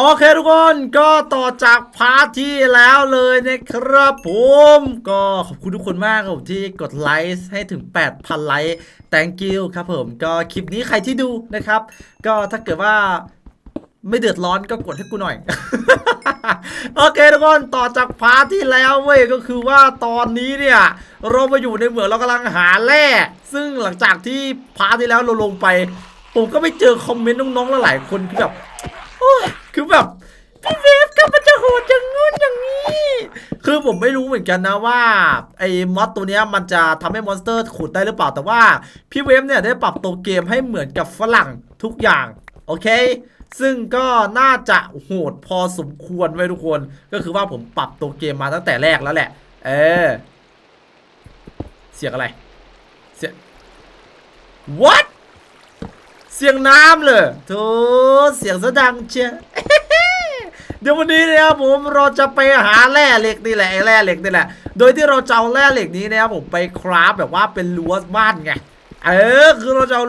โอเคทุกคนก็ต่อจากพาร์ทที่แล้วเลยนะครับผมก็ขอบคุณทุกคนมากครับผมที่กดไลค์ให้ถึง 8,000 ไลค์ thank you ครับผมก็คลิปนี้ใครที่ดูนะครับ ก็ถ้าเกิดว่าไม่เดือดร้อนก็กดให้กูหน่อย โอเคทุกคนต่อจากพาร์ทที่แล้วเว้ยก็คือว่าตอนนี้เนี่ยเรามาอยู่ในเหมืองเรากำลังหาแร่ซึ่งหลังจากที่พาร์ทที่แล้วเราลงไป ผมก็ไปเจอคอมเมนต์น้องๆหลายๆคนคือแบบ คือแบบพี่เวฟก็มันจะโหดอย่างงู้นอย่างนี้ คือผมไม่รู้เหมือนกันนะว่าไอ้มอสตัวเนี้ยมันจะทำให้มอนสเตอร์ขุดได้หรือเปล่าแต่ว่าพี่เวฟเนี่ยได้ปรับตัวเกมให้เหมือนกับฝรั่งทุกอย่าง โอเค ซึ่งก็น่าจะโหดพอสมควรไว้ทุกคน ก็คือว่าผมปรับตัวเกมมาตั้งแต่แรกแล้วแหละ เออ เสียงอะไร เสียง what เสียงน้ำเลยโถเสียงซะดังเชีย เดี๋ยววันนี้นะครับผมเราจะไปหาแร่เหล็กนี่แหละไอ้แร่เหล็กนี่แหละ โดยที่เราจะเอาแร่เหล็กนี้นะครับผมไปคราฟแบบว่าเป็นรั้วบ้านไง เออคือเราจะเอา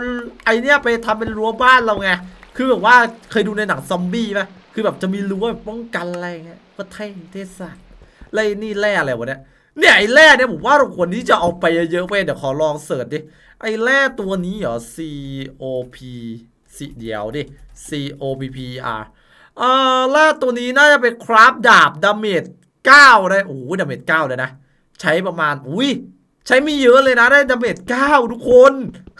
ไอเนี้ยไปทำเป็นรั้วบ้านเราไง คือแบบว่าเคยดูในหนังซอมบี้ไหมคือแบบจะมีรั้วป้องกันอะไรเงี้ยก็เท่เท่สัสแล้วไอ้นี่แร่อะไรวะเนี่ยเนี่ยไอ้แร่เนี่ยผมว่าเราควรที่จะเอาไปเยอะๆเว้ยเดี๋ยวขอลองเสิร์ชดิ ไอ้แร่ตัวนี้เหรอ C O P สิเดียวดิ C O P P R เอ่อแร่ตัวนี้น่าจะเป็นคราฟดาบดาเมจ9ได้โอ้โหดาเมจ9เลยนะ ใช้ประมาณ อุ้ยใช้ไม่เยอะเลยนะได้ดาเมจ9ทุกคน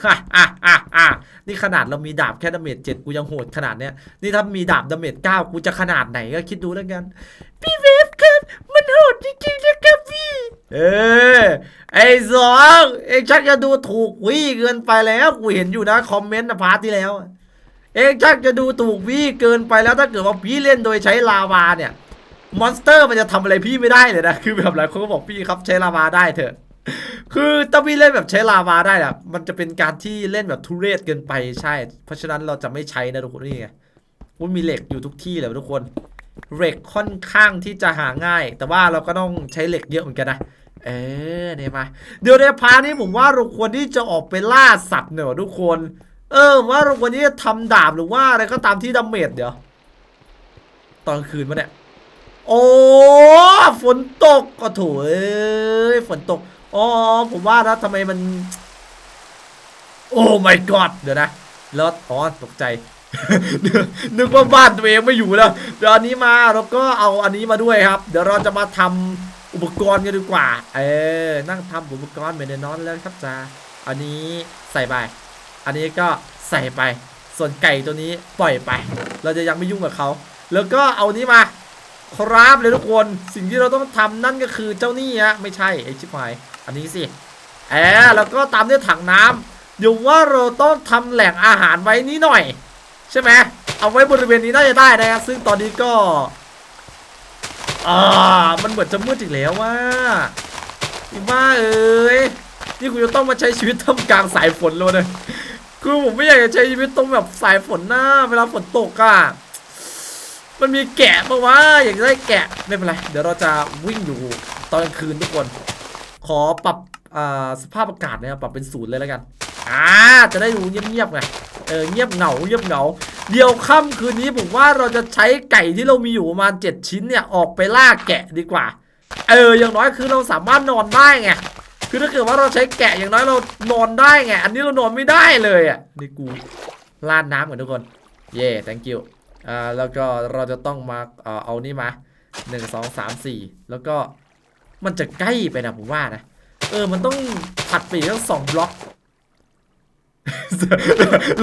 ฮ่าอะอะอะนี่ขนาดเรามีดาบแค่ดาเมจ7กูยังโหดขนาดเนี้ยนี่ถ้ามีดาบดาเมจ9กูจะขนาดไหนก็คิดดูแล้วกัน พี่เวฟครับ มันโหดจริงๆนะครับพี่ เออไอ้สองเองชักจะดูถูกวี่เกินไปแล้วกูเห็นอยู่นะคอมเมนต์นะพาร์ทที่แล้ว เองชักจะดูถูกวี่เกินไปแล้วถ้าเกิดว่าพี่เล่นโดยใช้ลาวาเนี่ยมอนสเตอร์มันจะทำอะไรพี่ไม่ได้เลยนะคือแบบหลายคนก็บอกพี่ครับใช้ลาวาได้เถอะ คือถ้าพี่เล่นแบบใช้ลาวาได้อะมันจะเป็นการที่เล่นแบบทุเรศเกินไปใช่ เพราะฉะนั้นเราจะไม่ใช้นะทุกคนนี่ไงมันมีเหล็กอยู่ทุกที่เลยทุกคนเหล็กค่อนข้างที่จะหาง่าย แต่ว่าเราก็ต้องใช้เหล็กเยอะเหมือนกันนะ เออเนี่ยมาเดี๋ยวในพาร์ทนี้ผมว่าเราควรที่จะออกไปล่าสัตว์เนอะทุกคน เออว่าเราควรที่จะทำดาบหรือว่าอะไรก็ตามที่ดาเมจเดี๋ยว ตอนคืนมาเนี่ยโอ้ฝนตกก็โถเอ้ยฝนตกอ๋อผมว่านะทำไมมัน โอ้ my god เดี๋ยวนะแล้วอ๋อตกใจ นึกว่าบ้านตัวเองไม่อยู่แล้วเดี๋ยวอันนี้มาเราก็เอาอันนี้มาด้วยครับ เดี๋ยวเราจะมาทำอุปกรณ์กันดีกว่า เออนั่งทำอุปกรณ์ไม่ได้นอนแล้วครับจ้าอันนี้ใส่ไป อันนี้ก็ใส่ไป ส่วนไก่ตัวนี้ปล่อยไป เราจะยังไม่ยุ่งกับเขา แล้วก็เอานี้มา ครับเลยทุกคน สิ่งที่เราต้องทำนั่นก็คือเจ้านี่ฮะ ไม่ใช่ไอชิบหาย อันนี้สิแอบแล้วก็ตามด้วยถังน้ำเดี๋ยวว่าเราต้องทำแหล่งอาหารไว้นี้หน่อย ใช่ไหม เอาไว้บริเวณนี้น่าจะได้นะครับ ซึ่งตอนนี้ก็อ่ามันเหมือนจะมืดอีกแล้วว่าอีบ้าเอ้ยนี่คุณจะต้องมาใช้ชีวิตท่ามกลางสายฝนเลยนะ คือผมไม่อยากจะใช้ชีวิตตรงแบบสายฝนหน้า เวลาฝนตกอะมันมีแกะปะวะอยากได้แกะไม่เป็นไร เดี๋ยวเราจะวิ่งอยู่ตอนกลางคืนทุกคน ขอปรับอ่าสภาพอากาศนะครับปรับเป็นศูนย์เลยแล้วกัน อ่า จะได้ดูเงียบๆไง เออเงียบเหงาเงียบเหงา เดี๋ยวค่ำคืนนี้ผมว่าเราจะใช้ไก่ที่เรามีอยู่ประมาณ 7 ชิ้นเนี่ยออกไปล่าแกะดีกว่า เอออย่างน้อยคือเราสามารถนอนได้ไง คือถ้าเกิดว่าเราใช้แกะอย่างน้อยเรานอนได้ไง อันนี้เรานอนไม่ได้เลยอะ นี่กูลาดน้ำกันทุกคน เย่ thank you อ่า แล้วก็เราจะต้องมาเออเอานี่มาหนึ่งสองสามสี่แล้วก็มันจะใกล้ไปนะผมว่านะ เออ มันต้องถัดไปอีกตั้งสองบล็อก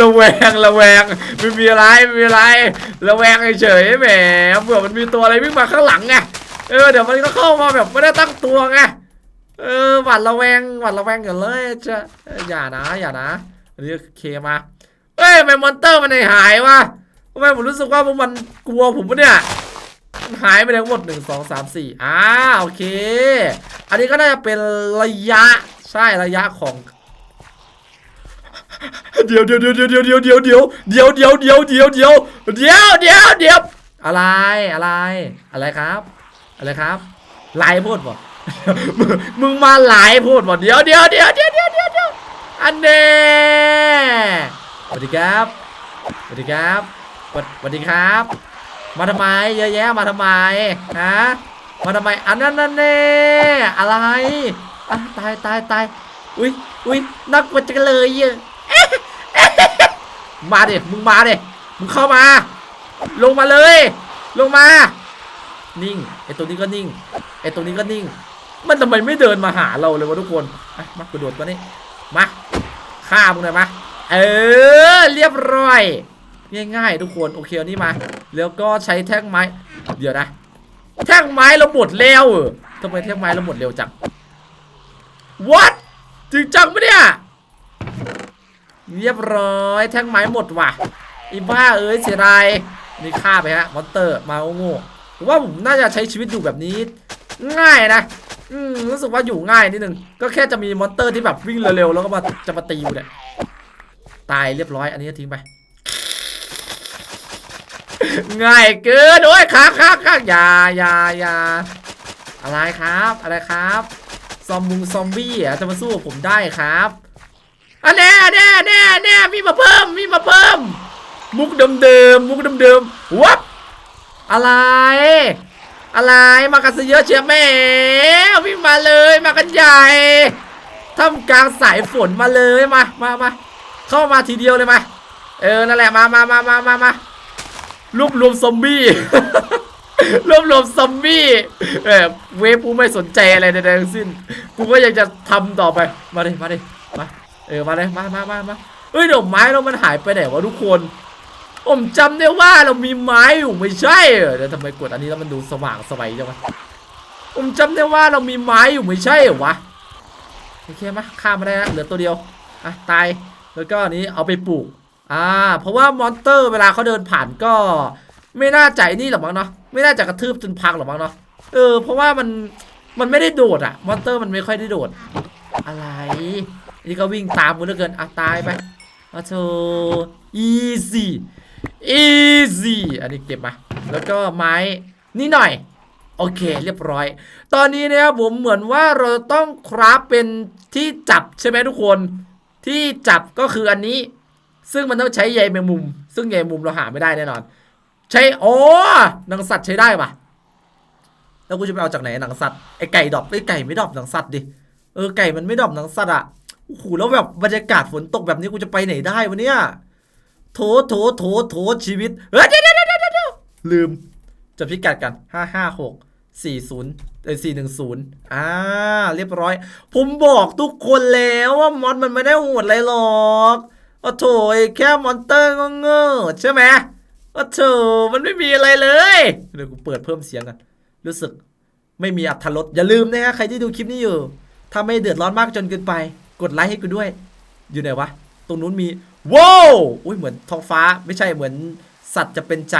ระแวงระแวงไม่มีอะไรไม่มีอะไรระแวงเฉยแหมเผื่อมันมีตัวอะไรวิ่งมาข้างหลังไงเออเดี๋ยวมันก็เข้ามาแบบไม่ได้ตั้งตัวไง เออหวาดระแวงหวาดระแวงกันเลยจะอย่านะอย่านะอันนี้เคมาเอ้ยทำไมมอนเตอร์มันหายวะทำไมผมรู้สึกว่าพวกมันกลัวผมปะเนี่ยมันหายไปทั้งหมดหนึ่งสองสามสี่อ่าโอเค อันนี้ก็น่าจะเป็นระยะใช่ระยะของเดี๋ยวเดี๋ยวเดี๋ยวเดี๋ยวเดี๋ยวเดี๋ยวเดี๋ยวเดี๋ยวเดี๋ยวเดี๋ยวเดี๋ยวเดี๋ยวเดี๋ยวเดี๋ยวเดี๋ยวอะไรอะไรอะไรครับ อะไรครับไลายพูดบ่ มึงมาไลายพูดบ่เดี๋ยวเดี๋ยวเดี๋ยวเดี๋ยวเดี๋ยวเดี๋ยวเดี๋ยวอันเน่สวัสดีครับสวัสดีครับสวัสวัสดีครับ มาทำไมเยอะแยะมาทำไมฮะมาทำไมอันนั้นนั่นแน่อะไรอะตายตายตายอุ้ยอุ้ยนักกว่าจังเลยอะมาดิมึงมาดิมึงเข้ามา ลงมาเลย ลงมา นิ่งไอตัวนี้ก็นิ่งไอตัวนี้ก็นิ่ง มันทำไมไม่เดินมาหาเราเลยวะทุกคนอะมากระโดดมานี่มาฆ่ามึงหน่อยมาเออเรียบร้อยง่ายๆทุกคนโอเคเอานี่มา แล้วก็ใช้แท่งไม้ เดี๋ยวนะแท่งไม้เราหมดแล้วทำไมแท่งไม้เราหมดเร็วจัง what จริงจังปะเนี่ยเรียบร้อยแท่งไม้หมดว่ะอีบ้าเอ้ยเสียดายนี่ฆ่าไปฮะมอนเตอร์มาโง่ๆผมว่าผมน่าจะใช้ชีวิตอยู่แบบนี้ ง่ายนะ อืมรู้สึกว่าอยู่ง่ายนิดนึง ก็แค่จะมีมอนเตอร์ที่แบบวิ่งเร็วๆแล้วก็มาจะมาตีอยู่เนี่ยตายเรียบร้อย อันนี้ทิ้งไป ง่ายเกินโอ้ยค้างค้างค้างอย่าอย่าอย่าอะไรครับ อะไรครับซอมบุงซอมบี้อะจะมาสู้ผมได้ครับอันแน่แน่แน่แน่มีมาเพิ่มมีมาเพิ่ม มุกเดิมๆมุกเดิมๆวับอะไร อะไรมากันซะเยอะเชียวแม่วิ่งมาเลยมากันใหญ่ท่ามกลางสายฝนมาเลยมามามาเข้ามาทีเดียวเลยมาเออนั่นแหละมามามามามามารวบรวมซอมบี้รวบรวมซอมบี้เออเวฟกูไม่สนใจอะไรใดๆทั้งสิ้นกูก็ยังจะทำต่อไปมาเลยมาเลยมาเออมาเลยมามามามาเอ้ยดอกไม้เรามันหายไปไหนวะทุกคน ผมจำได้ว่าเรามีไม้อยู่ไม่ใช่เหรอแล้วทำไมกดอันนี้แล้วมันดูสว่างสวัยจังวะผมจำได้ว่าเรามีไม้อยู่ไม่ใช่เหรอวะโอเคไหมข้ามมาได้แล้วเหลือตัวเดียวอะตายแล้วก็อันนี้เอาไปปลูกอ่าเพราะว่ามอนสเตอร์เวลาเขาเดินผ่านก็ ไม่น่าใจนี่หรอกมั้งเนาะไม่น่าจะกระทืบจนพังหรอกมั้งเนาะเออเพราะว่ามันมันไม่ได้โดดอะมอนสเตอร์มันไม่ค่อยได้โดด อะไรนี่ก็วิ่งตามกูเหลือเกินอะตายไปอะโธ easy easy อันนี้เก็บมา แล้วก็ไม้นี่หน่อย โอเคเรียบร้อย ตอนนี้นะครับผมเหมือนว่าเราต้องคราฟเป็นที่จับใช่ไหมทุกคน ที่จับก็คืออันนี้ ซึ่งมันต้องใช้ใยแมงมุม ซึ่งใยแมงมุมเราหาไม่ได้แน่นอน ใช้โอ้หนังสัตว์ใช้ได้ปะแล้วกูจะไปเอาจากไหนหนังสัตว์ไอไก่ดอปไอไก่ไม่ดอปหนังสัตว์ดิเออไก่มันไม่ดอปหนังสัตว์อะโอ้โหแล้วแบบบรรยากาศฝนตกแบบนี้กูจะไปไหนได้วะเนี่ย โถโถโถโถชีวิตเฮ้ยเดี๋ยวเดี๋ยวเดี๋ยวเดี๋ยวลืมจดพิกัดกันห้าห้าหกสี่ศูนย์เอ้สี่หนึ่งศูนย์อ่า เรียบร้อย ผมบอกทุกคนแล้วว่ามอนมันไม่ได้โหดอะไรหรอกโอ้โถแค่มอนเตอร์ก็เงอใช่ไหมโอ้โถมันไม่มีอะไรเลยเดี๋ยวกูเปิดเพิ่มเสียงกันรู้สึกไม่มีอัธรสอย่าลืมนะฮะใครที่ดูคลิปนี้อยู่ ถ้าไม่เดือดร้อนมากจนเกินไป กดไลค์ให้กูด้วย อยู่ไหนวะ ตรงนู้นมี ว้าวอุ้ยเหมือนท้องฟ้าไม่ใช่เหมือนสัตว์จะเป็นใจ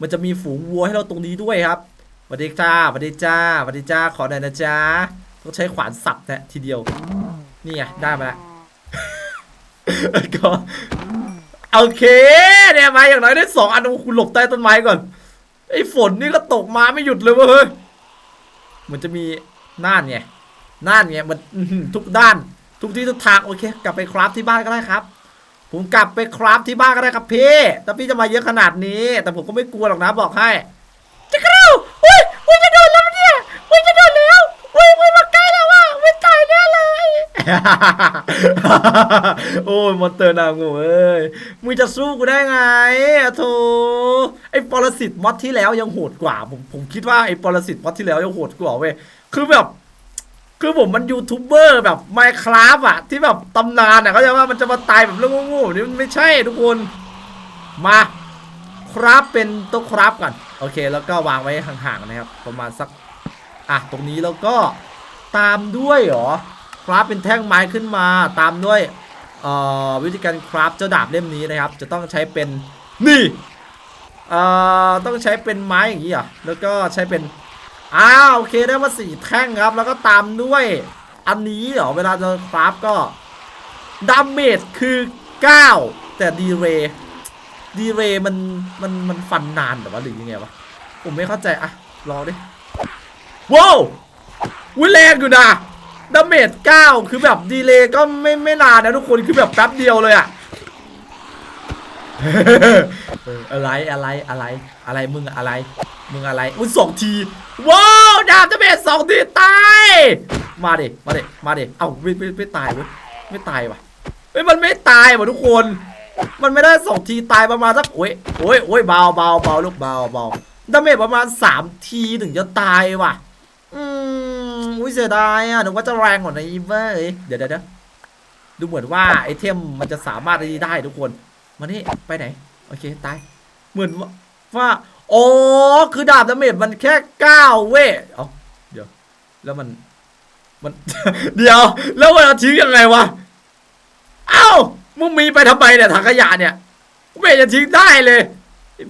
มันจะมีฝูงวัวให้เราตรงนี้ด้วยครับสวัสดีจ้าสวัสดีจ้าสวัสดีจ้าขอหน่อยนะจ้าต้องใช้ขวานสับนะทีเดียว นี่ไงได้มาแล้วก็โอเคเนี่ยมาอย่างน้อยได้สองอันโอ้คุณหลบใต้ต้นไม้ก่อนไอ้ฝนนี่ก็ตกมาไม่หยุดเลยเว้ยเฮ้ยเหมือนจะมีน่านไงน่านไงมันอื้อหือทุกด้าน ทุกที่ทุกทางโอเค กลับไปคราฟที่บ้านก็ได้ครับ ผมกลับไปคราฟที่บ้านก็ได้ครับพี่ถ้าพี่จะมาเยอะขนาดนี้ แต่ผมก็ไม่กลัวหรอกนะบอกให้จะกระดูอุ้ยอุ้ยจะโดนแล้วเนี่ยอุ้ยจะโดนแล้วอุ้ยอุ้ยมาใกล้แล้วว่ะไม่ตายแน่เลย โอ้ยมอนเตอร์นางงูเอ้ยมึงจะสู้กูได้ไงอะโถไอ้ปรสิตมอดที่แล้วยังโหดกว่า ผมผมคิดว่าไอ้ปรสิตมอดที่แล้วยังโหดกว่าเว้ยคือแบบ คือผมมันยูทูบเบอร์แบบไมคราฟอะที่แบบตำนานอะเขาใจว่ามันจะมาตายแบบเรื่องโง่ๆนี่มันไม่ใช่ทุกคน มาคราฟเป็นต๊ะคราฟก่อนโอเค แล้วก็วางไว้ห่างๆนะครับ ประมาณสักอะตรงนี้แล้วก็ตามด้วยหรอคราฟเป็นแท่งไม้ขึ้นมาตามด้วยเอ่อวิธีการคราฟเจ้าดาบเล่มนี้นะครับ จะต้องใช้เป็นนี่เอ่อต้องใช้เป็นไม้อย่างนี้อะแล้วก็ใช้เป็น อ้าวโอเคได้มาสี่แท่งครับ แล้วก็ตามด้วยอันนี้เหรอเวลาจะคราฟก็ดาเมจคือ 9 แต่ดีเรย์ดีเรย์มันมันมันฟันนานหรือว่าหรือยังไงวะผมไม่เข้าใจอะลองดิว้าววิแรงอยู่นะดาเมจ9คือแบบดีเลย์ก็ไม่ไม่นานนะทุกคนคือแบบแป๊บเดียวเลยอะอะไรอะไรอะไรอะไรมึงอะไร มึงอะไรอุ้ยสองที ว้าวดาบจะเป็นสองทีตายมาดิมาดิมาดิเอ้าไม่ไม่ไม่ตายเว้ยไม่ตายว่ะเฮ้ยมันไม่ตายว่ะทุกคน มันไม่ได้สองทีตายประมาณสักโอ้ยโอ้ยโอ้ยเบาเบาเบาลูกเบาเบาดาเมจประมาณสามทีถึงจะตายว่ะ อืมอุ้ยเสียดายอะนึกว่าจะแรงกว่านี้เว้ยเดี๋ยวเดี๋ยวเดี๋ยวดูเหมือนว่าไอเทมมันจะสามารถได้ทุกคนมานี่ไปไหน โอเคตาย เหมือนว่า อ๋อ คือดาบดาเมจมันแค่เก้าเว้ยเอ้าเดี๋ยว แล้วมัน มัน เดี๋ยว แล้วมันเอาทิ้งยังไงวะ เอ้า มึงมีไปทำไมเนี่ยถังขยะเนี่ยไม่เห็นจะทิ้งได้เลย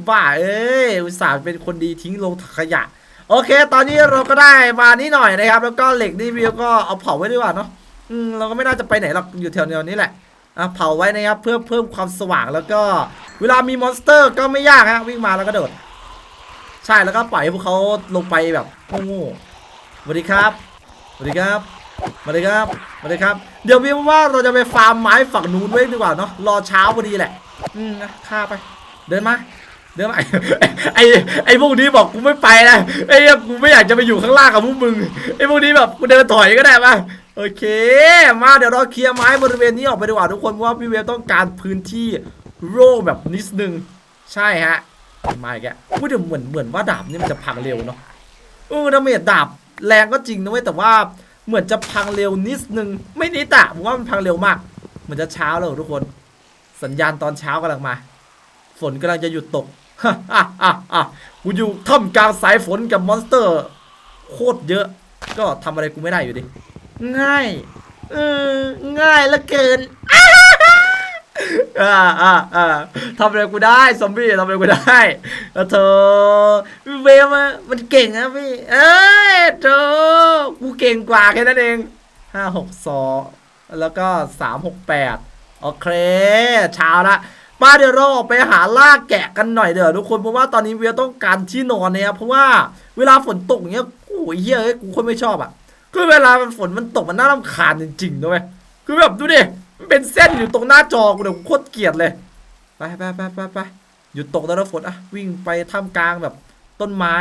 บ้าเอ้ย อุตส่าห์เป็นคนดีทิ้งลงถังขยะ โอเค ตอนนี้เราก็ได้มานี่หน่อยนะครับ แล้วก็เหล็กนี่วิวก็เอาเผาไว้ดีกว่าเนาะ อืม เราก็ไม่น่าจะไปไหนหรอก อยู่แถวๆนี้แหละอะเผาไว้นะครับ เพื่อเพิ่มความสว่างแล้วก็ เวลามีมอนสเตอร์ก็ไม่ยากฮะ วิ่งมาแล้วก็โดด ใช่แล้วก็ปล่อยให้พวกเขาลงไปแบบโง่ๆสวัสดีครับสวัสดีครับสวัสดีครับสวัสดีครับ เดี๋ยวพี่ว่าเราจะไปฟาร์มไม้ฝั่งนู้นไว้ดีกว่าเนาะรอเช้าพอดีแหละ อืมนะฆ่าไป เดินมาเดินมาไอ้ไอ้ไอ้พวกนี้บอกกูไม่ไปนะไอ้เอ้ยกูไม่อยากจะไปอยู่ข้างล่างกับพวกมึงไอ้พวกนี้แบบกูเดินถอยก็ได้ปะโอเค มาเดี๋ยวเราเคลียร์ไม้บริเวณนี้ออกไปดีกว่าทุกคนเพราะว่าพี่เวฟต้องการพื้นที่โร่แบบนิดนึงใช่ฮะ มาอีกแล้วพูดถึงเหมือนเหมือนว่าดาบนี่มันจะพังเร็วเนาะเออดาเมจดาบแรงก็จริงนะเว้ยแต่ว่าเหมือนจะพังเร็วนิดนึง ไม่นิดอะผมว่ามันพังเร็วมาก เหมือนจะเช้าแล้วทุกคน สัญญาณตอนเช้ากำลังมา ฝนกำลังจะหยุดตกฮ่าฮ่าฮ่ากูอยู่ท่ามกลางสายฝนกับมอนสเตอร์ โคตรเยอะ ก็ทำอะไรกูไม่ได้อยู่ดิ ง่าย เออ ง่ายละเกินอ่า อ่าอ่าทำอะไรกูได้ซอมบี้ทำอะไรกูได้แล้วเธอพี่เวฟอะมันเก่งนะพี่ เอ้ยเธอกูเก่งกว่าแค่นั้นเองห้าหกสองแล้วก็สามหกแปดโอเคเช้าละมาเดี๋ยวเราออกไปหาล่าแกะกันหน่อยเดี๋ยวทุกคนเพราะว่าตอนนี้เวียต้องการที่นอนเนี่ยเพราะว่าเวลาฝนตกอย่างเงี้ยโอ้ยเฮ้ยเอ้ยกูคนไม่ชอบอะคือเวลามันฝนมันตกมันน่ารำคาญจริงๆนะเว้ยคือแบบดูดิ มันเป็นเส้นอยู่ตรงหน้าจอกูเนี่ยกูโคตรเกลียดเลย ไปไปไปไปไปหยุดตกแล้วนะฝนอะวิ่งไปท่ามกลางแบบต้นไม้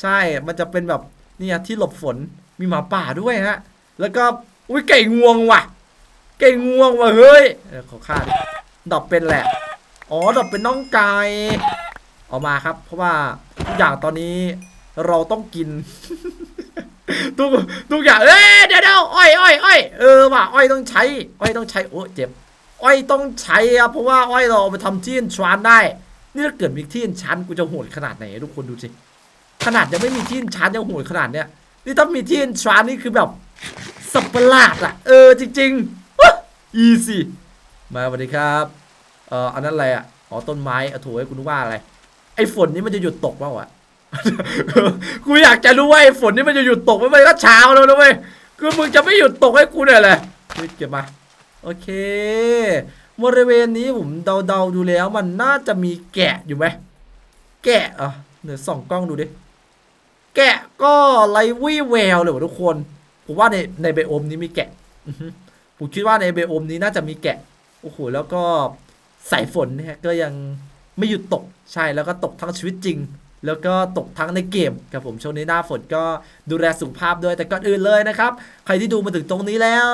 ใช่ มันจะเป็นแบบเนี่ยที่หลบฝน มีหมาป่าด้วยฮะ แล้วก็อุ้ยไก่งวงว่ะ ไก่งวงว่ะเฮ้ยเอขอฆ่าดดอกเป็นแหละ อ๋อดอกเป็นน้องไก่ออกมาครับ เพราะว่าทุกอย่างตอนนี้เราต้องกิน ทุกทุกอย่างเอ้ยเดี๋ยวเดี๋ยวอ้อยอ้อยอ้อยเออว่ะอ้อยต้องใช้ อ้อยต้องใช้โอ้เจ็บ อ้อยต้องใช้ครับเพราะว่าอ้อยเราเอาไปทำที่อินชานได้ นี่ถ้าเกิดมีที่อินชันกูจะโหดขนาดไหนทุกคนดูสิขนาดยังไม่มีที่อินชันยังโหดขนาดเนี้ยนี่ถ้ามีที่อินชานนี่คือแบบสับประหลาดอะเออจริงๆอีซี่มาสวัสดีครับเอ่ออันนั้นอะไรอะอ๋อต้นไม้เอาถูให้คุณว่าอะไรไอ้ฝนนี่มันจะหยุดตกเปล่าวะ กูอยากจะรู้ว่าไอ้ฝนนี่มันจะหยุดตกไหมมันก็เช้าแล้วนะเว้ยคือมึงจะไม่หยุดตกให้กูเนี่ยแหละเก็บมาโอเคบริเวณนี้ผมเดาๆดูแล้วมันน่าจะมีแกะอยู่ไหมแกะอะเดี๋ยวส่องกล้องดูดิแกะก็ไรวี่แววเลยวะทุกคน ผมว่าในในไบโอมนี้มีแกะผมคิดว่าในไบโอมนี้น่าจะมีแกะโอ้โหแล้วก็สายฝนเนี่ยก็ยังไม่หยุดตกใช่แล้วก็ตกทั้งชีวิตจริง แล้วก็ตกทั้งในเกมครับผมช่วงนี้หน้าฝนก็ดูแลสุขภาพด้วยแต่ก่อนอื่นเลยนะครับ ใครที่ดูมาถึงตรงนี้แล้ว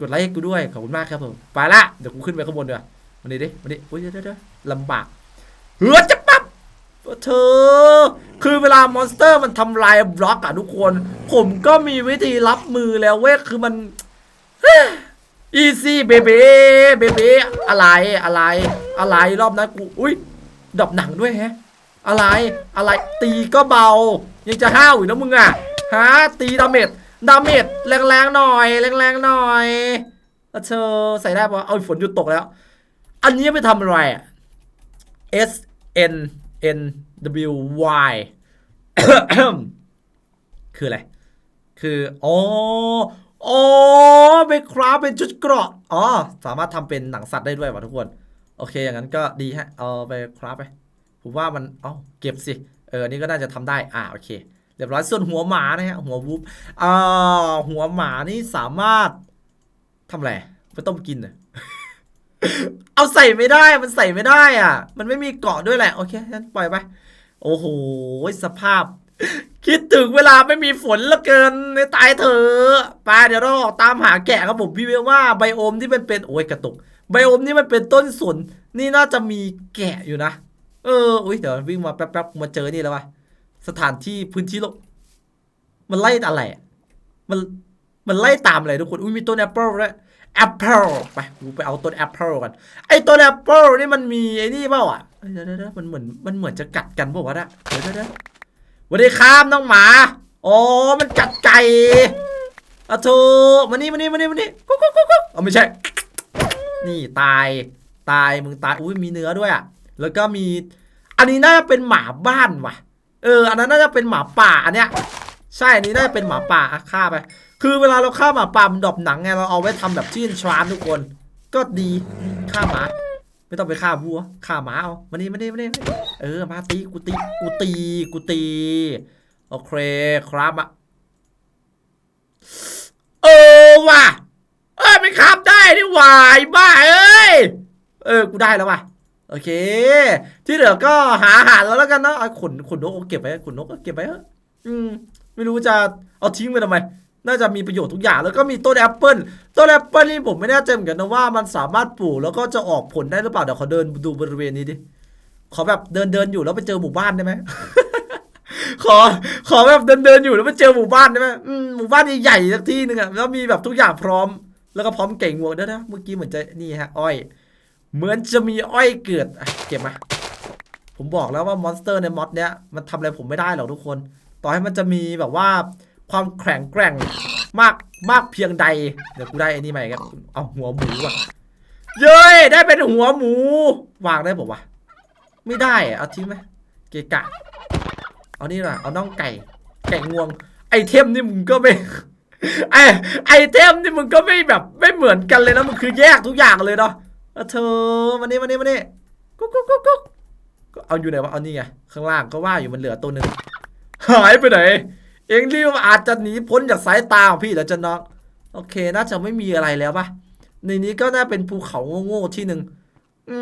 กดไลค์ให้กูด้วย ขอบคุณมากครับผมไปละเดี๋ยวกูขึ้นไปข้างบนดีกว่าวันนี้ดิวันนี้โอ้ยเดี๋ยวเดี๋ยวลำบากเฮือจะปั๊บเธอ คือเวลามอนสเตอร์มันทำลายบล็อกอะทุกคน ผมก็มีวิธีรับมือแล้วเว้ยคือมันอีซี่เบเบ้เบเบ้อะไรอะไร อะไรรอบนั้นกู อุ้ยดับหนังด้วยแฮะ อะไรอะไรตีก็เบา ยังจะห้าวอีกนะมึงอะฮะตีดาเมจดาเมจแรงๆหน่อย แรงๆหน่อยแล้วเธอใส่ได้ปะเอาฝนหยุดตกแล้ว อันนี้ไปทำอะไรอะ S N N W Y คืออะไร คืออ๋ออ๋อเป็นคราฟเป็นชุดเกราะอ๋อ สามารถทำเป็นหนังสัตว์ได้ด้วยว่ะทุกคน โอเค อย่างนั้นก็ดีฮะ เอาไปคราฟไป ผมว่ามันเอ้าเก็บสิ เออนนี้ก็น่าจะทำได้ อ่า โอเค เรียบร้อย ส่วนหัวหมานะฮะ หัววูฟอ่าหัวหมานี่สามารถทำอะไรไปต้มกินเหรอเอาใส่ไม่ได้ มันใส่ไม่ได้อะ มันไม่มีเกาะด้วยแหละ โอเคงั้นปล่อยไป โอ้โห สภาพ คิดถึงเวลาไม่มีฝนลือเกินในตายเถอะไปเดี๋ยวเราออกตามหาแกะครับผมพี่เวว่าไบโอมที่มันเป็น โอ้ยกระตุก ไบโอมนี่มันเป็นต้นสน นี่น่าจะมีแกะอยู่นะ เอออุ้ยเดี๋ยววิ่งมาแป๊บๆมาเจอนี่แล้ววะสถานที่พื้นที่โลกมันไล่อะไรมันมันไล่ตามอะไรทุกคนอุ้ยมีต้นแอปเปิลด้วแอปเปิลไปกูไปเอาต้นแอปเปิลกันไอ้ต้นแอปเปิลนี่มันมีไอ้นี่เปล่าอะเดี๋ยวเดี๋ยวมันเหมือนมันเหมือนจะกัดกันเปล่าวะเนี่ยเดี๋ยวเดี๋ยวสวัสดีครับน้องหมาอ๋อมันกัดไก่อะโถมานี่มานี่มานี่มานี่กุ๊กกุ๊กกุ๊กกุ๊กเอาไม่ใช่ นี่ตายตายมึงตายอุ้ยมีเนื้อด้วยอะ แล้วก็มี อันนี้น่าจะเป็นหมาบ้านว่ะ เออ อันนั้นน่าจะเป็นหมาป่าอันเนี้ย ใช่ อันนี้น่าจะเป็นหมาป่าอะฆ่าไป คือเวลาเราฆ่าหมาป่ามันดอปหนังไง เราเอาไว้ทำแบบที่นทรานทุกคน ก็ดีฆ่าหมา ไม่ต้องไปฆ่าวัว ฆ่าหมาเอามานี่มานี่มานี่มานี่เออ มาตีกูตีกูตีกูตี โอเคครับอะเออว่ะ เอ้ยมันขับได้นี่หวายบ้าเอ้ย เออ กูได้แล้วว่ะ โอเค ที่เหลือก็หาอาหารแล้วแล้วกันเนาะเอาขนขนนกเอาเก็บไว้ขนนกก็เก็บไว้เถอะอืม ไม่รู้จะเอาทิ้งไปทำไม น่าจะมีประโยชน์ทุกอย่างแล้วก็มีต้นแอปเปิลต้นแอปเปิลนี่ผมไม่แน่ใจเหมือนกันนะว่ามันสามารถปลูกแล้วก็จะออกผลได้หรือเปล่าเดี๋ยวขอเดินดูบริเวณนี้ดิขอแบบเดินเดินอยู่แล้วไปเจอหมู่บ้านได้ไหมขอขอแบบเดินเดินอยู่แล้วไปเจอหมู่บ้านได้ไหมอืมหมู่บ้านใหญ่ๆสักที่หนึ่งอะแล้วมีแบบทุกอย่างพร้อม แล้วก็พร้อมเก่งงวงด้วยนะเมื่อกี้เหมือนจะนี่ฮะอ้อย เหมือนจะมีอ้อยเกิดอะเก็บมา ผมบอกแล้วว่ามอนสเตอร์ในมอดเนี้ยมันทำอะไรผมไม่ได้หรอกทุกคน ต่อให้มันจะมีแบบว่าความแข็งแกร่งมากมากเพียงใด เดี๋ยวกูได้ไอ้นี่ใหม่ครับเอาหัวหมูว่ะ เย้ยได้เป็นหัวหมู วางได้บอกว่ะไม่ได้เอาทิ้งไหมเกะกะ เอานี่ละเอาน่องไก่ ไก่งวง ไอเทมนี่มึงก็ไม่ไอไอเทมนี่มึงก็ไม่แบบไม่เหมือนกันเลยนะมันคือแยกทุกอย่างเลยเนาะ อาเธอมานี่มานี่มานี่กุ๊กกุ๊กกุ๊กกุ๊กเอาอยู่ไหนวะเอานี่ไงข้างล่างก็ว่าอยู่มันเหลือตัวหนึ่งหายไปไหน เองรีบอาจจะหนีพ้นจากสายตาของพี่แล้วจะน้องโอเคน่าจะไม่มีอะไรแล้วปะในนี้ก็น่าเป็นภูเขาโง่ๆที่หนึ่งอื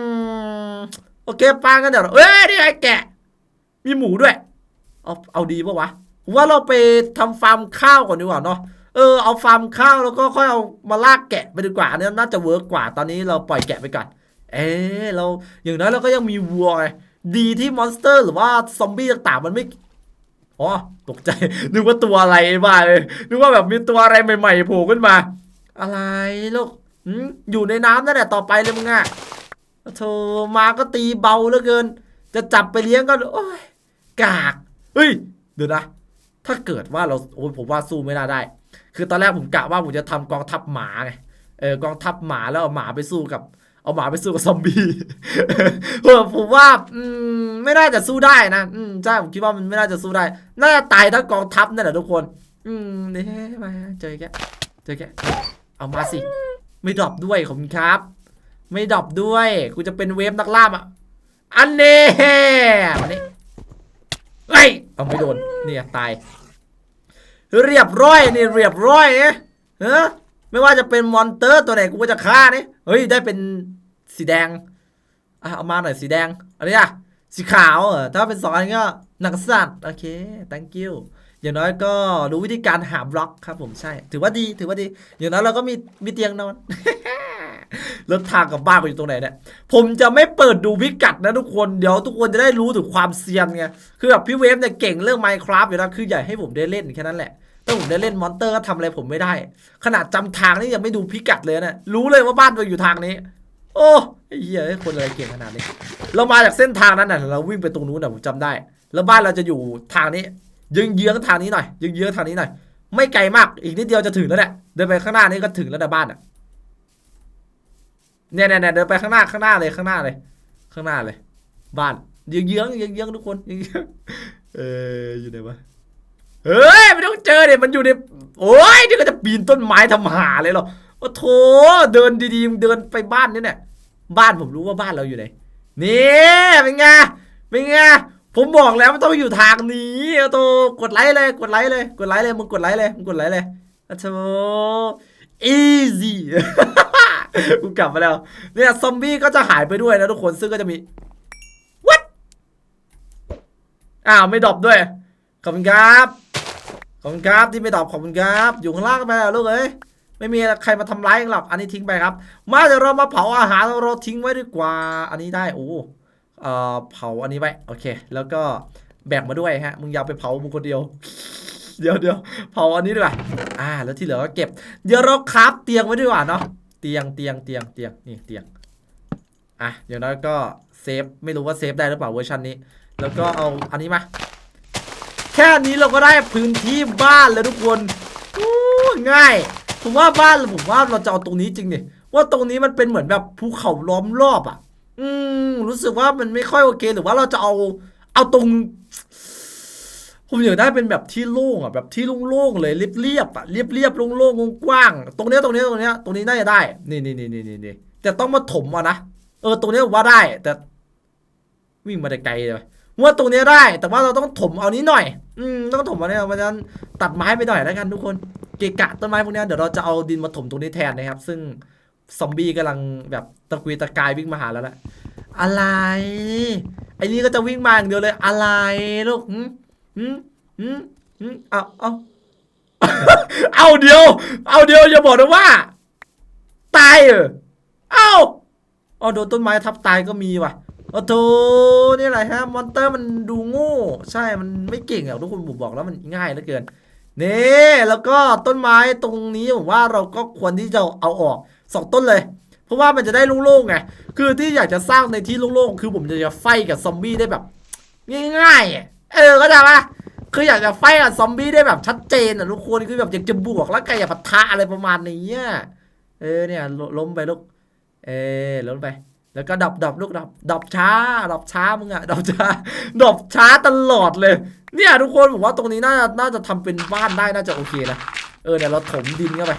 มโอเคปางกันเดี๋ยวเอ้ยนี่ไอ้แกะ มีหมูด้วย เอาเอาดีปะวะว่าเราไปทำฟาร์มข้าวก่อนดีกว่าเนาะ เออเอาฟาร์มข้าวแล้วก็ค่อยเอามาลากแกะไปดีกว่าเนี่ยน่าจะเวิร์กกว่าตอนนี้เราปล่อยแกะไปก่อนเออเราอย่างน้อยเราก็ยังมีวัวไงดีที่มอนสเตอร์หรือว่าซอมบี้ต่างๆมันไม่อ๋อตกใจ นึกว่าตัวอะไรบ้าเลยนึกว่าแบบมีตัวอะไรใหม่ๆโผล่ขึ้นมา อะไรลูกอยู่ในน้ำนั่นแหละต่อไปเลยมึงอะโธ่มาก็ตีเบาเหลือเกิน จะจับไปเลี้ยงก็โอ้ยกากเฮ้ยเดี๋ยวนะ ถ้าเกิดว่าเราโอ้ยผมว่าสู้ไม่น่าได้ คือตอนแรกผมกะว่าผมจะทำกองทัพหมาไงเออกองทัพหมาแล้วเอาหมาไปสู้กับ เอาหมาไปสู้กับซอมบี้เออผมว่าอืมไม่น่าจะสู้ได้นะอืมใช่ผมคิดว่ามันไม่น่าจะสู้ได้ น่าจะตายทั้งกองทัพนั่นแหละทุกคน อืมเด้มาเจอแกเจอแกเอามาสิไม่ดรอปด้วยขอบคุณครับ ไม่ดรอปด้วยกูจะเป็นเวฟนักล่าอะอันเน่มานี่เฮ้ยเอาไม่โดนเนี่ยตาย เรียบร้อยนี่เรียบร้อยเนี่ยเออไม่ว่าจะเป็นมอนเตอร์ตัวไหนกูก็จะฆ่าเนี่ยเฮ้ยได้เป็นสีแดงอะเอามาหน่อยสีแดงอะไรอะสีขาวเออถ้าเป็นสองอันก็หนังสัตว์โอเค thank you อย่างน้อยก็รู้วิธีการหาบล็อกครับผมใช่ ถือว่าดีถือว่าดี อย่างน้อยเราก็มีมีเตียงนอน แล้วทางกับบ้านกูอยู่ตรงไหนเนี่ยผมจะไม่เปิดดูพิกัดนะทุกคนเดี๋ยวทุกคนจะได้รู้ถึงความเซียนไงคือแบบพี่เวฟเนี่ยเก่งเรื่อง Minecraft อยู่แล้วคืออยากให้ผมได้เล่นแค่นั้นแหละถ้าผมได้เล่นมอนเตอร์ก็ทำอะไรผมไม่ได้ ขนาดจำทางนี่ยังไม่ดูพิกัดเลยนะรู้เลยว่าบ้านเราอยู่ทางนี้ โอ้เหี้ยคนอะไรเก่งขนาดนี้ เรามาจากเส้นทางนั้นน่ะเราวิ่งไปตรงนู้นน่ะผมจำได้ แล้วบ้านเราจะอยู่ทางนี้ยิงเยื้องทางนี้หน่อยยิงเยื้องทางนี้หน่อย ไม่ไกลมากอีกนิดเดียวจะถึงแล้วแหละเดินไปข้างหน้านี่ก็ถึงแล้วนะบ้านอะ เนี่ยเนี่ยเดินไปข้างหน้าข้างหน้าเลยข้างหน้าเลย ข้างหน้าเลย บ้านเยื้องเยื้องเยื้องเยื้องทุกคนเยื้องเอออยู่ไหนวะเฮ้ยไม่ต้องเจอเดี๋ยมันอยู่ในโอ้ยนี่ก็จะปีนต้นไม้ทำหาเลยเหรอโอ้โถเดินดีๆเดินไปบ้านนี่เนี่ยบ้านผมรู้ว่าบ้านเราอยู่ไหนนี่เป็นไงเป็นไงผมบอกแล้วมันต้องอยู่ทางนี้โอ้โถกดไลค์เลยกดไลค์เลย กดไลค์เลยมึงกดไลค์เลยมึงกดไลค์เลยโอ้โถ easy กูกลับมาแล้ว เนี่ยซอมบี้ก็จะหายไปด้วยนะทุกคนซึ่งก็จะมี what อ้าวไม่ดรอปด้วย ขอบคุณครับ ขอบคุณครับที่ไม่ดรอปขอบคุณครับ อยู่ข้างล่างกันไปแล้วลูกเอ้ยไม่มีใครมาทำร้ายหรอก อันนี้ทิ้งไปครับ มาเดี๋ยวเรามาเผาอาหารเราทิ้งไว้ดีกว่า อันนี้ได้โอ้เอ่อเผาอันนี้ไว้โอเค แล้วก็แบ่งมาด้วยฮะ มึงอย่าไปเผามึงคนเดียว เดี๋ยวเดี๋ยวเผาอันนี้ดีกว่าอ่า แล้วที่เหลือก็เก็บ เดี๋ยวเราคราฟเตียงไว้ดีกว่าเนาะ เตียงเตียงเตียงเตียงนี่เตียง อะอย่างน้อยก็เซฟ ไม่รู้ว่าเซฟได้หรือเปล่าเวอร์ชันนี้ แล้วก็เอาอันนี้มา แค่นี้เราก็ได้พื้นที่บ้านแล้วทุกคนง่าย ผมว่าบ้านผมว่าเราจะเอาตรงนี้จริงดิว่าตรงนี้มันเป็นเหมือนแบบภูเขาล้อมรอบอะ อืม รู้สึกว่ามันไม่ค่อยโอเค หรือว่าเราจะเอา เอาตรง ผมอยากได้เป็นแบบที่โล่งอะแบบที่โล่งๆเลยเรียบๆอะเรียบๆโล่งๆกว้างตรงเนี้ยตรงเนี้ยตรงเนี้ยตรงนี้น่าจะได้นี่นี่นี่นี่นี่นี่แต่ต้องมาถมอะนะเออตรงเนี้ยว่าได้ แต่ วิ่งมาแต่ไกลเลยว่าตรงเนี้ยได้ แต่ว่าเราต้องถมเอานี้หน่อย อืมต้องถมเอาเนี้ยเพราะฉะนั้นตัดไม้ไปหน่อยแล้วกันทุกคนเกะกะต้นไม้พวกเนี้ยเดี๋ยวเราจะเอาดินมาถมตรงนี้แทนนะครับ ซึ่งซอมบี้กำลังแบบตะกุยตะกายวิ่งมาหาแล้วแหละอะไรไอ้นี่ก็จะวิ่งมาอย่างเดียวเลยอะไรลูก หืมหืมหืมเอาเอาเอาเดียว เอาเดียวอย่าบอกนะว่า ตายเออเอาเอาโดนต้นไม้ทับตายก็มีว่ะโอ้โถนี่อะไรฮะ มอนเตอร์มันดูโง่ ใช่มันไม่เก่งอะทุกคนผมบอกแล้วมันง่ายเหลือเกินนี่แล้วก็ต้นไม้ตรงนี้ผมว่าเราก็ควรที่จะเอาออกสองต้นเลย เพราะว่ามันจะได้โล่งๆไงคือที่อยากจะสร้างในที่โล่งๆคือผมจะจะไฟกับซอมบี้ได้แบบ ง่ายๆ เออก็ได้ปะคืออยากจะไฟกับซอมบี้ได้แบบชัดเจนอะทุกคนคือแบบอยากจะบวกแล้วก็อยากปะทะอะไรประมาณนี้เออเนี่ยลล้มไปลูกเออล้มไป แล้วก็ดับดับลูกดับดับช้าดับช้ามึงอะดับช้าดับช้าตลอดเลย เนี่ยทุกคนผมว่าตรงนี้น่าจะน่าจะทำเป็นบ้านได้น่าจะโอเคนะเออเนี่ยเราถมดินเข้าไป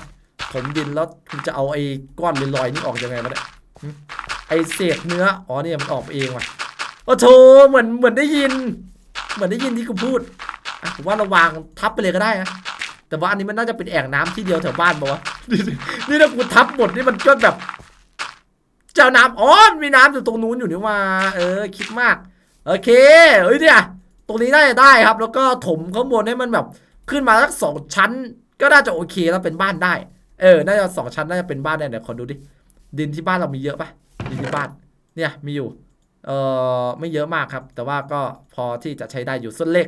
ถมดินแล้วคุณจะเอาไอ้ก้อนลอยๆนี่ออกยังไงวะเนี่ยไอ้เศษเนื้ออ๋อเนี่ยมันออกเองว่ะโอ้โถเหมือนเหมือนได้ยิน เหมือนได้ยินที่กูพูดผมว่าเราวางทับไปเลยก็ได้นะแต่ว่าอันนี้มันน่าจะเป็นแอ่งน้ำที่เดียวแถวบ้านปะวะนี่นี่ถ้ากูทับหมดนี่มันก็แบบ เจ้าน้ำอ๋อมมีน้ำอยู่ตรงนู้นอยู่นี่ว่าเออ คิดมาก โอเคเฮ้ยเนี่ยตรงนี้น่าจะได้ครับ แล้วก็ถมข้างบนให้มันแบบ ขึ้นมาสักสองชั้น ก็น่าจะโอเคแล้วเป็นบ้านได้ เออ น่าจะสองชั้นน่าจะเป็นบ้านได้เดี๋ยวขอดูดิดินที่บ้านเรามีเยอะปะดินที่บ้าน เนี่ยมีอยู่ เออไม่เยอะมากครับ แต่ว่าก็พอที่จะใช้ได้อยู่ส่วนเหล็ก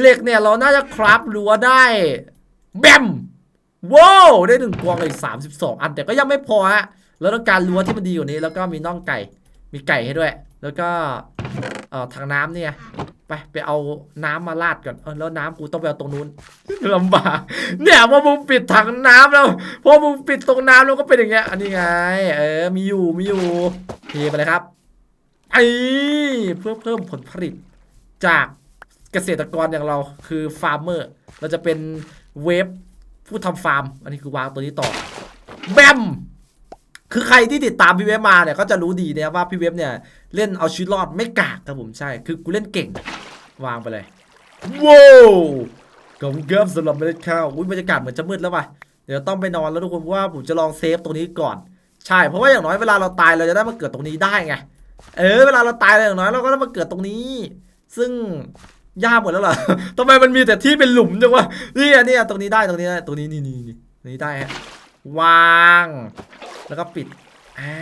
เหล็กเนี่ยเราน่าจะคราฟรั้วได้แบมว้าวได้หนึ่งกวางเลยสามสิบสองอันแต่ก็ยังไม่พอฮะเราต้องการรั้วที่มันดีกว่านี้ แล้วก็มีน่องไก่ มีไก่ให้ด้วย แล้วก็เอ่อทางน้ำเนี่ยไปไปเอาน้ำมาราดก่อนเออแล้วน้ำกูต้องไปเอาตรงนู้นลำบากเนี่ยพอมึงปิดถังน้ำแล้วพอมึงปิดตรงน้ำแล้วก็เป็นอย่างเงี้ยอันนี้ไง เออมีอยู่มีอยู่เทไปเลยครับ ไอเพื่อเพิ่มผลผลิตจากเกษตรกรอย่างเราคือฟาร์มเมอร์เราจะเป็นเวฟผู้ทำฟาร์ม อันนี้คือวางตัวนี้ต่อแบมคือใครที่ติดตามพี่เวฟมาเนี่ยก็จะรู้ดีนะว่าพี่เวฟเนี่ยเล่นเอาชีวิตรอดไม่กากครับผมใช่ คือกูเล่นเก่ง วางไปเลยว้าวกองเกิมสำหรับเมล็ดข้าวอุ้ยบรรยากาศเหมือนจะมืดแล้วว่ะเดี๋ยวต้องไปนอนแล้วทุกคนเพราะว่าผมจะลองเซฟตรงนี้ก่อน ใช่เพราะว่าอย่างน้อยเวลาเราตายเราจะได้มาเกิดตรงนี้ได้ไง เออเวลาเราตายอย่างน้อยเราก็ได้มาเกิดตรงนี้ ซึ่งยากหมดแล้วเหรอทำไมมันมีแต่ที่เป็นหลุมจังวะนี่อันนี้ตรงนี้ได้ตรงนี้ได้ตรงนี้นี่นี่นี่ตรงนี้ได้ฮะวาง แล้วก็ปิดอ่า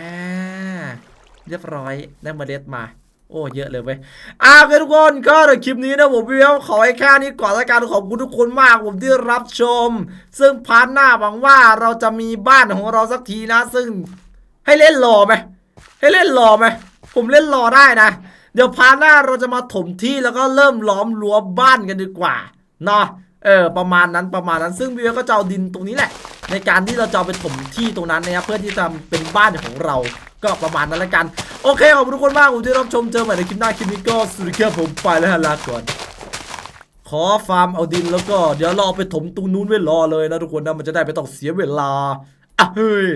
เรียบร้อยได้เมล็ดมา โอ้เยอะเลยเว้ยอ่าโอเคทุกคนก็ในคลิปนี้นะผมพี่เวลขอให้แค่นี้ก่อนละกันขอบคุณทุกคนมากผมที่รับชม ซึ่งพาร์ทหน้าหวังว่าเราจะมีบ้านของเราสักทีนะ ซึ่งให้เล่นรอไหมให้เล่นรอไหม ผมเล่นรอได้นะ เดี๋ยวพาร์ทหน้าเราจะมาถมที่แล้วก็เริ่มล้อมรั้วบ้านกันดีกว่าเนาะเออประมาณนั้นประมาณนั้นซึ่งพี่เวก็จะเอาดินตรงนี้แหละ ในการที่เราจะเอาไปถมที่ตรงนั้นนะครับเพื่อที่จะเป็นบ้านของเราก็ประมาณนั้นละกัน โอเคขอบคุณทุกคนมากผมที่รับชมเจอใหม่ในคลิปหน้าคลิปนี้ก็สวัสดีครับผมไปแล้วฮะลาก่อนขอฟาร์มเอาดินแล้วก็เดี๋ยวเรอาไปถมตรงนู้นไว้รอเลยนะทุกคนนะมันจะได้ไม่ต้องเสียเวลาอะเฮ้ย